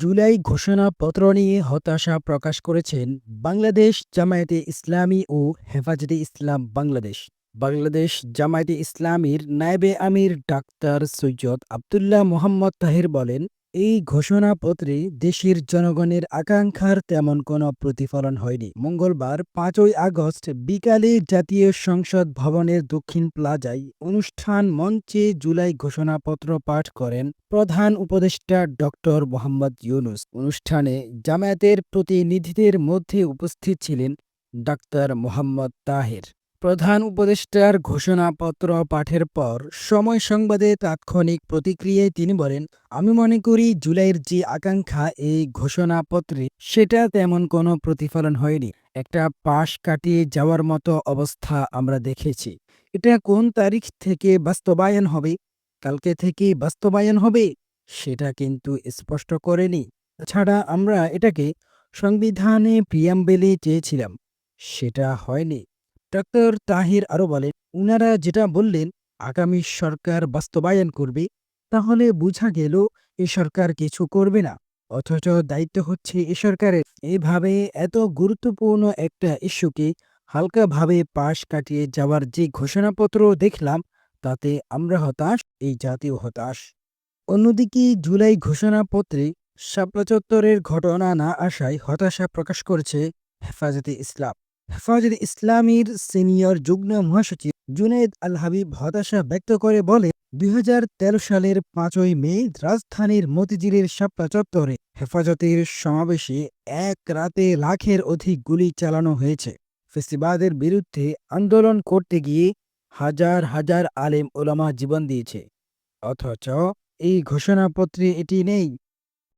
জুলাই ঘোষণাপত্র নিয়ে হতাশা প্রকাশ করেছেন বাংলাদেশ জামায়াতে ইসলামী ও হেফাজতে ইসলাম বাংলাদেশ। বাংলাদেশ জামায়াতে ইসলামীর নায়েবে আমির ডাক্তার সৈয়দ আবদুল্লাহ মোহাম্মদ তাহির বলেন এই ঘোষণাপত্রে দেশের জনগণের আকাঙ্ক্ষার তেমন কোনো প্রতিফলন হয়নি। মঙ্গলবার পাঁচই আগস্ট বিকালে জাতীয় সংসদ ভবনের দক্ষিণ প্লাজায় অনুষ্ঠান মঞ্চে জুলাই ঘোষণাপত্র পাঠ করেন প্রধান উপদেষ্টা ডক্টর মোহাম্মদ ইউনুস। অনুষ্ঠানে জামায়াতের প্রতিনিধিদের মধ্যে উপস্থিত ছিলেন ডাক্তার মোহাম্মদ তাহের। প্রধান উপদেষ্টার ঘোষণাপত্র পাঠের পর সময় সংবাদে তাৎক্ষণিক প্রতিক্রিয়ায় তিনি বলেন, আমি মনে করি জুলাইয়ের যে আকাঙ্ক্ষা এই ঘোষণাপত্রে, সেটা তেমন কোনো প্রতিফলন হয়নি। একটা পাশ কাটিয়ে যাওয়ার মতো অবস্থা আমরা দেখেছি। এটা কোন তারিখ থেকে বাস্তবায়ন হবে, কালকে থেকে বাস্তবায়ন হবে, সেটা কিন্তু স্পষ্ট করেনি। ছাড়া আমরা এটাকে সংবিধানে প্রিয়াম্বেলে চেয়েছিলাম, সেটা হয়নি। ডক্টর তাহির আরও বলেন, উনারা যেটা বললেন, আগামী সরকার বাস্তবায়ন করবে, তাহলে বোঝা গেল এ সরকার কিছু করবে না। অথচ দায়িত্ব হচ্ছে এ সরকারের। এভাবে এত গুরুত্বপূর্ণ একটা ইস্যুকে হালকাভাবে পাশ কাটিয়ে যাওয়ার যে ঘোষণাপত্র দেখলাম, তাতে আমরা হতাশ, এই জাতীয় হতাশ। অন্যদিকে জুলাই ঘোষণাপত্রে শাপলা চত্বরের ঘটনা না আসায় হতাশা প্রকাশ করেছে হেফাজতে ইসলাম। হেফাজতে ইসলামীর সিনিয়র যুগ্ম মহাসচিব জুনাইদ আল হাবিব হতাশা ব্যক্ত করে বলে, দুই হাজার তেরো সালের পাঁচই মে রাজধানীর মতিঝিলের শাপলা চত্বরে হেফাজতের সমাবেশে এক রাতে লাখের অধিক গুলি চালানো হয়েছে। ফেসিবাদের বিরুদ্ধে আন্দোলন করতে গিয়ে হাজার হাজার আলেম ওলামা জীবন দিয়েছে। অথচ এই ঘোষণাপত্রে এটি নেই।